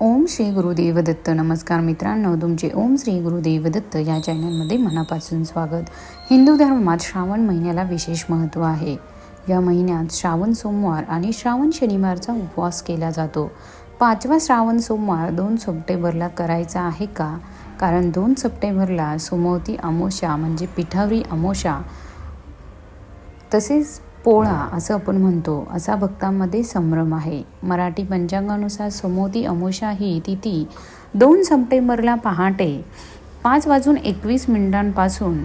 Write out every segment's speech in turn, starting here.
ओम श्री गुरुदेव दत्त नमस्कार मित्रांनो तुमचे ओम श्री गुरुदेव दत्त या चॅनलमध्ये मनापासून स्वागत. हिंदू धर्मात श्रावण महिन्याला विशेष महत्त्व आहे. या महिन्यात श्रावण सोमवार आणि श्रावण शनिवारचा उपवास केला जातो. पाचवा श्रावण सोमवार दोन सप्टेंबरला करायचा आहे का? कारण दोन सप्टेंबरला सोमवती अमोशा म्हणजे पिठावरी अमोशा तसेच पोळा असं आपण म्हणतो असा भक्तांमध्ये संभ्रम आहे. मराठी पंचांगानुसार समोती अमोशा ही तिथी दोन सप्टेंबरला पहाटे पाच वाजून एकवीस मिनिटांपासून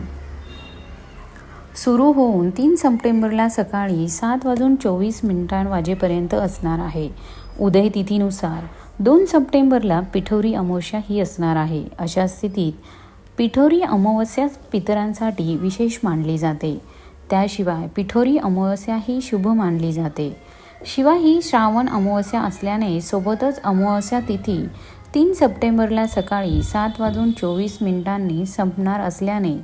सुरू होऊन तीन सप्टेंबरला सकाळी सात वाजून चोवीस मिनिटां वाजेपर्यंत असणार आहे. उदय तिथीनुसार दोन सप्टेंबरला पिठोरी अमावस्या ही असणार आहे. अशा स्थितीत पिठोरी अमावस्या पितरांसाठी विशेष मानली जाते. त्याशिवाय पिठोरी अमावस्या ही शुभ मानली जाते. शिवाय ही श्रावण अमावस्या असल्याने सोबतच अमावस्या तिथी तीन सप्टेंबरला सकाळी सात वाजून चोवीस मिनिटांनी संपणार असल्याने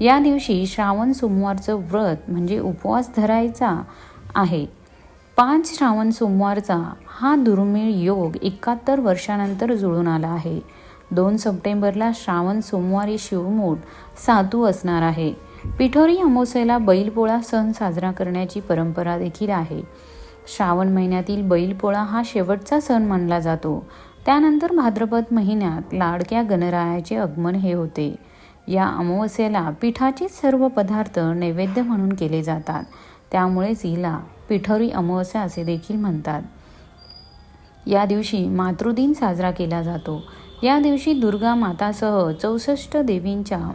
या दिवशी श्रावण सोमवारचं व्रत म्हणजे उपवास धरायचा आहे. पाच श्रावण सोमवारचा हा दुर्मिळ योग एकाहत्तर वर्षानंतर जुळून आला आहे. दोन सप्टेंबरला श्रावण सोमवारी शिवमूठ सातू असणार आहे. पिठोरी अमावस्येला बैलपोळा सण साजरा करण्याची परंपरा देखील आहे. श्रावण महिन्यातील बैलपोळा हा शेवटचा सण मानला जातो. त्यानंतर भाद्रपद महिन्यात लाडक्या गणरायाचे आगमन हे होते. या अमावस्येला पिठाचेच सर्व पदार्थ नैवेद्य म्हणून केले जातात. त्यामुळेच हिला पिठोरी अमावस्या असे देखील म्हणतात. या दिवशी मातृदिन साजरा केला जातो. या दिवशी दुर्गा मातासह चौसष्ट देवींच्या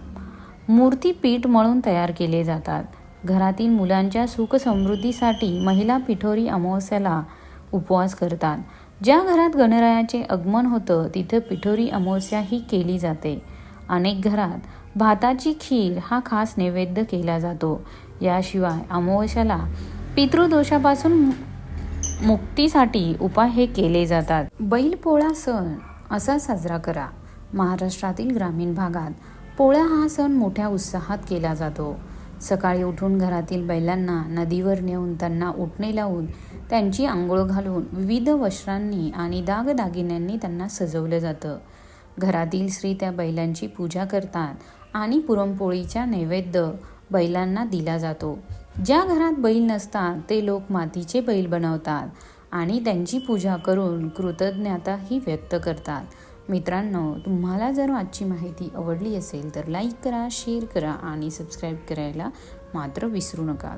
मूर्ती पीठ मळून तयार केले जातात. घरातील मुलांच्या सुख समृद्धीसाठी महिला पिठोरी अमावस्याला उपवास करतात. ज्या घरात गणरायाचे आगमन होतं तिथं पिठोरी अमावस्या ही केली जाते. अनेक घरात भाताची खीर हा खास नैवेद्य केला जातो. याशिवाय अमावस्याला पितृदोषापासून मुक्तीसाठी उपाय हे केले जातात. बैलपोळा सण असा साजरा करा. महाराष्ट्रातील ग्रामीण भागात पोळा हा सण मोठ्या उत्साहात केला जातो. सकाळी उठून घरातील बैलांना नदीवर नेऊन त्यांना उठणे लावून त्यांची आंघोळ घालून विविध वस्त्रांनी आणि दागदागिन्यांनी त्यांना सजवलं जातं. घरातील स्त्री त्या बैलांची पूजा करतात आणि पुरणपोळीच्या नैवेद्य बैलांना दिला जातो. ज्या घरात बैल नसतात ते लोक मातीचे बैल बनवतात आणि त्यांची पूजा करून कृतज्ञताही व्यक्त करतात. मित्रांनो तुम्हाला जर आजची माहिती आवडली असेल तर लाईक करा शेअर करा आणि सबस्क्राईब करायला मात्र विसरू नका.